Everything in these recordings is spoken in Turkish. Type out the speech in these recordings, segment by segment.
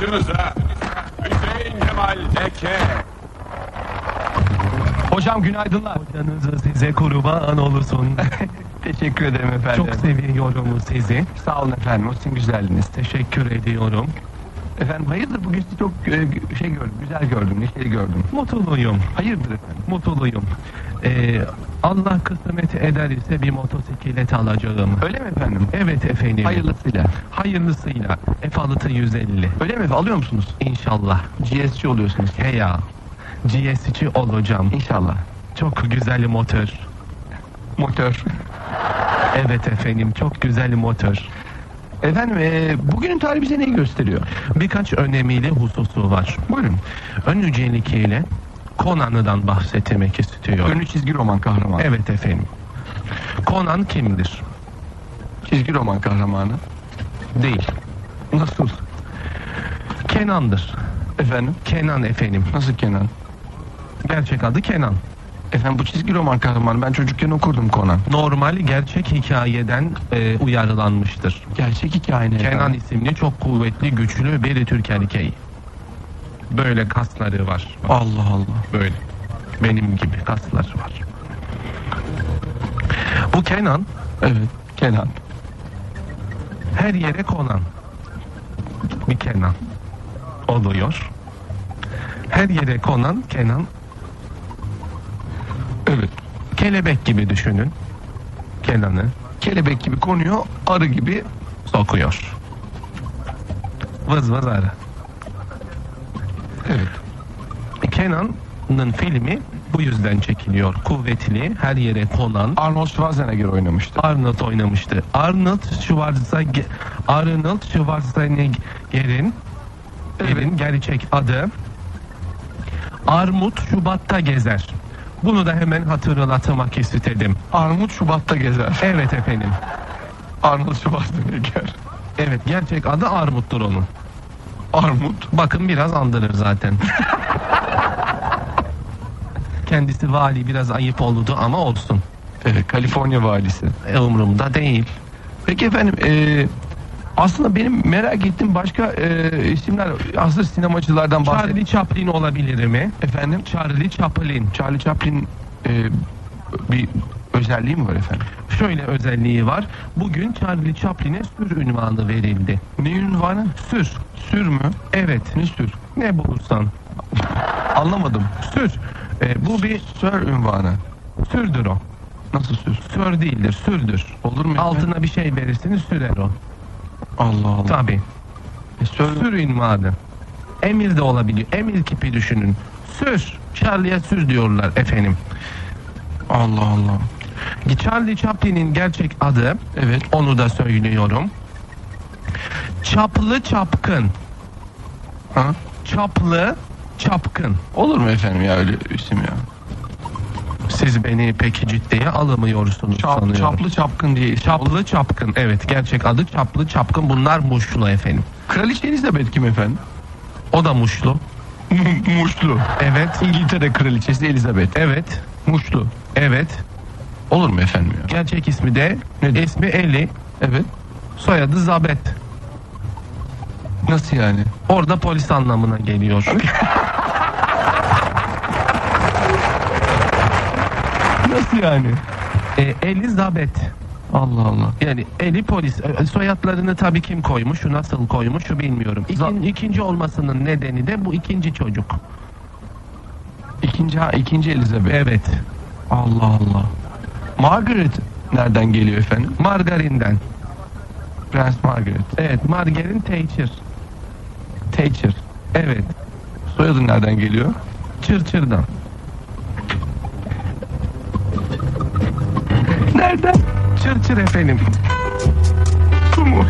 Başınıza Hüseyin Kemal Zeki. Hocam günaydınlar. Hocanız size kurban olsun. Teşekkür ederim efendim. Çok seviyorum sizi. sağ olun efendim. O sizin güzelliğiniz. Teşekkür ediyorum. Efendim hayırdır bugün sizi çok e, şey gördüm, güzel gördüm, neşeli gördüm. Mutluyum. Hayırdır efendim? Mutluyum. Ee, Allah kısmet eder ise bir motosiklet alacağım. Öyle mi efendim? Evet efendim. Hayırlısıyla. Hayırlısıyla. F6 150. Öyle mi? Alıyor musunuz? İnşallah. GSC oluyorsunuz. He ya. GS'çi olacağım. İnşallah. Çok güzel motor. Motor. Evet efendim çok güzel motor. Efendim e, bugünün tarihi bize neyi gösteriyor? Birkaç önemli hususu var. Buyurun. Öncelikle Conan'dan bahsetmek istiyorum. Ünlü çizgi roman kahramanı. Evet efendim. Conan kimdir? Çizgi roman kahramanı. Değil. Nasıl? Kenan'dır. Efendim? Kenan efendim. Nasıl Kenan? Gerçek adı Kenan. Efendim bu çizgi roman kahramanı ben çocukken okurdum Conan. Normal gerçek hikayeden e, uyarlanmıştır. Gerçek hikaye ne Kenan efendim? isimli çok kuvvetli, güçlü bir Türk erkeği. Böyle kasları var. Allah Allah. Böyle. Benim gibi kaslar var. Bu Kenan Evet. Kenan. her yere konan bir Kenan oluyor. Her yere konan Kenan Evet. kelebek gibi düşünün. Kenan'ı Kelebek gibi konuyor, arı gibi sokuyor. Vız vız ara. Evet. Kenan'ın filmi bu yüzden çekiliyor. Kuvvetli, her yere konan Arnold Schwarzenegger oynamıştı. Arnold oynamıştı. Arnold Schwarzenegger Arnold Schwarzenegger'in Ger'in gerçek adı Armut Şubat'ta gezer. Bunu da hemen hatırlatmak istedim. Armut Şubat'ta gezer. Evet efendim. Arnold Schwarzenegger. Evet gerçek adı Armut'tur onun. Armut. Bakın biraz andırır zaten. Kendisi vali biraz ayıp oldu ama olsun. Evet, Kaliforniya valisi. E, umurumda değil. Peki efendim, e, aslında benim merak ettiğim başka e, isimler, hazır sinemacılardan bahset. Charlie Chaplin olabilir mi? Efendim, Charlie Chaplin. Charlie Chaplin e, bir özelliği mi var efendim? Şöyle özelliği var. Bugün Charlie Chaplin'e sür ünvanı verildi. Ne ünvanı? Sür. Sür mü? Evet. Ne sür? Ne bulursan. Anlamadım. Sür. E, bu bir Sör ünvanı. sürdür o. Nasıl sür? Sür değildir, sürdür. Olur mu? efendim? Altına bir şey verirsiniz sürer o. Allah Allah. Tabii. E, sör, Sür ünvanı. Emir de olabiliyor. Emir kipi düşünün. Sür. Charlie'ye sür diyorlar efendim. Allah Allah. Charlie Chaplin'in gerçek adı Evet. onu da söylüyorum. Çaplı çapkın. Ha? Çaplı çapkın. Olur mu efendim ya öyle isim ya? Siz beni pek ciddiye alamıyorsunuz Çap, sanıyorum. çaplı çapkın diye isim. Çaplı çapkın. Evet gerçek adı çaplı çapkın. Bunlar muşlu efendim. Kraliçe Elizabeth kim efendim? O da muşlu. Muşlu. Evet. İngiltere kraliçesi Elizabeth. Evet. Muşlu. Evet. Olur mu efendim ya? Gerçek ismi de Nedir? ismi Eli. Evet. Soyadı Zabet. Nasıl yani? Orada polis anlamına geliyor. Nasıl yani? e, Elizabeth. Allah Allah. Yani Eli polis. E, Soyadlarını tabii kim koymuş, nasıl koymuş bilmiyorum. İkin, ikinci olmasının nedeni de bu ikinci çocuk. İkinci ha, ikinci Elizabeth. Evet. Allah Allah. Margaret nereden geliyor efendim? Margarin'den. Prens Margaret. Evet, Margarin Thatcher. Thatcher. Evet, Soyadı nereden geliyor? Çırçır'dan. Nereden? Çırçır efendim. Su mu?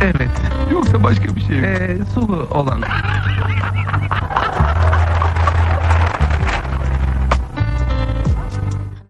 Evet. Yoksa başka bir şey mi? E, sulu olan.